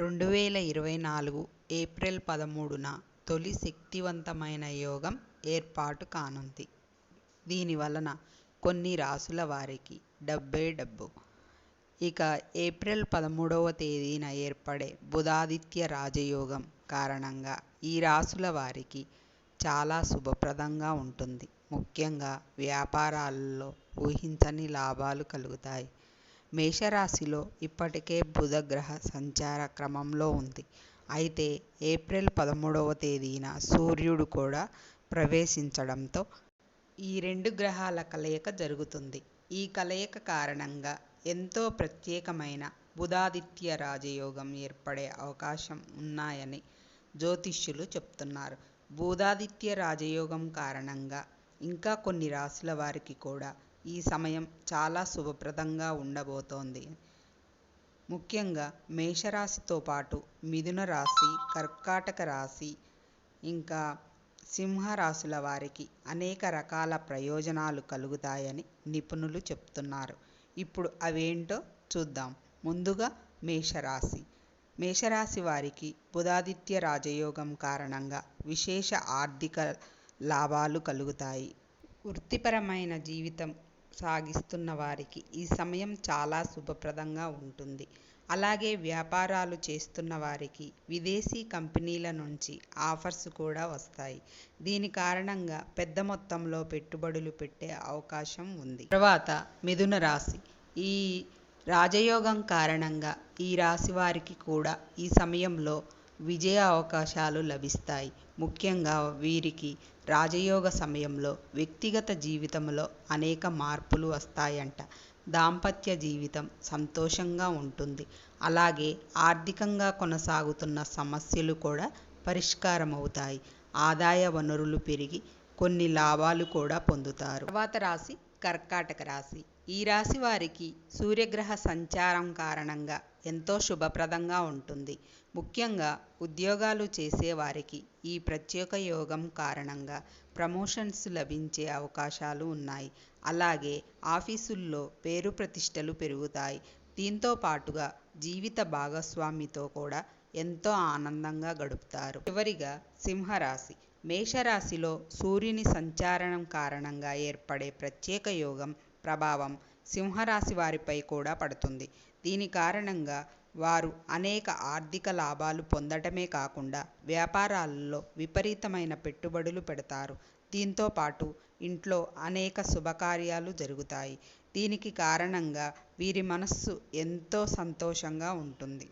రెండు వేల ఇరవై నాలుగు ఏప్రిల్ పదమూడున తొలి శక్తివంతమైన యోగం ఏర్పాటు కానుంది. దీని వలన కొన్ని రాసుల వారికి డబ్బే డబ్బు. ఇక ఏప్రిల్ పదమూడవ తేదీన ఏర్పడే బుధాదిత్య రాజయోగం కారణంగా ఈ రాసుల వారికి చాలా శుభప్రదంగా ఉంటుంది. ముఖ్యంగా వ్యాపారాలలో ఊహించని లాభాలు కలుగుతాయి. మేషరాశిలో ఇప్పటికే బుధగ్రహ సంచార క్రమంలో ఉంది. అయితే ఏప్రిల్ పదమూడవ తేదీన సూర్యుడు కూడా ప్రవేశించడంతో ఈ రెండు గ్రహాల కలయిక జరుగుతుంది. ఈ కలయిక కారణంగా ఎంతో ప్రత్యేకమైన బుధాదిత్య రాజయోగం ఏర్పడే అవకాశం ఉన్నాయని జ్యోతిష్యులు చెప్తున్నారు. బుధాదిత్య రాజయోగం కారణంగా ఇంకా కొన్ని రాశుల వారికి కూడా ఈ సమయం చాలా శుభప్రదంగా ఉండబోతోంది. ముఖ్యంగా మేషరాశితో పాటు మిథున రాశి కర్కాటక రాశి ఇంకా సింహరాశుల వారికి అనేక రకాల ప్రయోజనాలు కలుగుతాయని నిపుణులు చెప్తున్నారు. ఇప్పుడు అవేంటో చూద్దాం. ముందుగా మేషరాశి. మేషరాశి వారికి బుధాదిత్య రాజయోగం కారణంగా విశేష ఆర్థిక లాభాలు కలుగుతాయి. వృత్తిపరమైన జీవితం సాగిస్తున్న వారికి ఈ సమయం చాలా శుభప్రదంగా ఉంటుంది. అలాగే వ్యాపారాలు చేస్తున్న వారికి విదేశీ కంపెనీల నుంచి ఆఫర్స్ కూడా వస్తాయి. దీని కారణంగా పెద్ద మొత్తంలో పెట్టుబడులు పెట్టే అవకాశం ఉంది. తర్వాత మిథున రాశి. ఈ రాజయోగం కారణంగా ఈ రాశి వారికి కూడా ఈ సమయంలో విజయ అవకాశాలు లభిస్తాయి. ముఖ్యంగా వీరికి రాజయోగ సమయంలో వ్యక్తిగత జీవితంలో అనేక మార్పులు వస్తాయంట. దాంపత్య జీవితం సంతోషంగా ఉంటుంది. అలాగే ఆర్థికంగా కొనసాగుతున్న సమస్యలు కూడా పరిష్కారం అవుతాయి ఆదాయ వనరులు పెరిగి కొన్ని లాభాలు కూడా పొందుతారు. తర్వాత రాశి కర్కాటక రాశి. ఈ రాశి వారికి సూర్యగ్రహ సంచారం కారణంగా ఎంతో శుభప్రదంగా ఉంటుంది. ముఖ్యంగా ఉద్యోగాలు చేసేవారికి ఈ ప్రత్యేక యోగం కారణంగా ప్రమోషన్స్ లభించే అవకాశాలు ఉన్నాయి. అలాగే ఆఫీసుల్లో పేరు ప్రతిష్టలు పెరుగుతాయి. దీంతో పాటుగా జీవిత భాగస్వామితో కూడా ఎంతో ఆనందంగా గడుపుతారు. చివరిగా సింహరాశి. మేషరాశిలో సూర్యుని సంచారణం కారణంగా ఏర్పడే ప్రత్యేక యోగం ప్రభావం సింహరాశి వారిపై కూడా పడుతుంది. దీని కారణంగా వారు అనేక ఆర్థిక లాభాలు పొందటమే కాకుండా వ్యాపారాలలో విపరీతమైన పెట్టుబడులు పెడతారు. దీంతో పాటు ఇంట్లో అనేక శుభకార్యాలు జరుగుతాయి. దీనికి కారణంగా వీరి మనస్సు ఎంతో సంతోషంగా ఉంటుంది.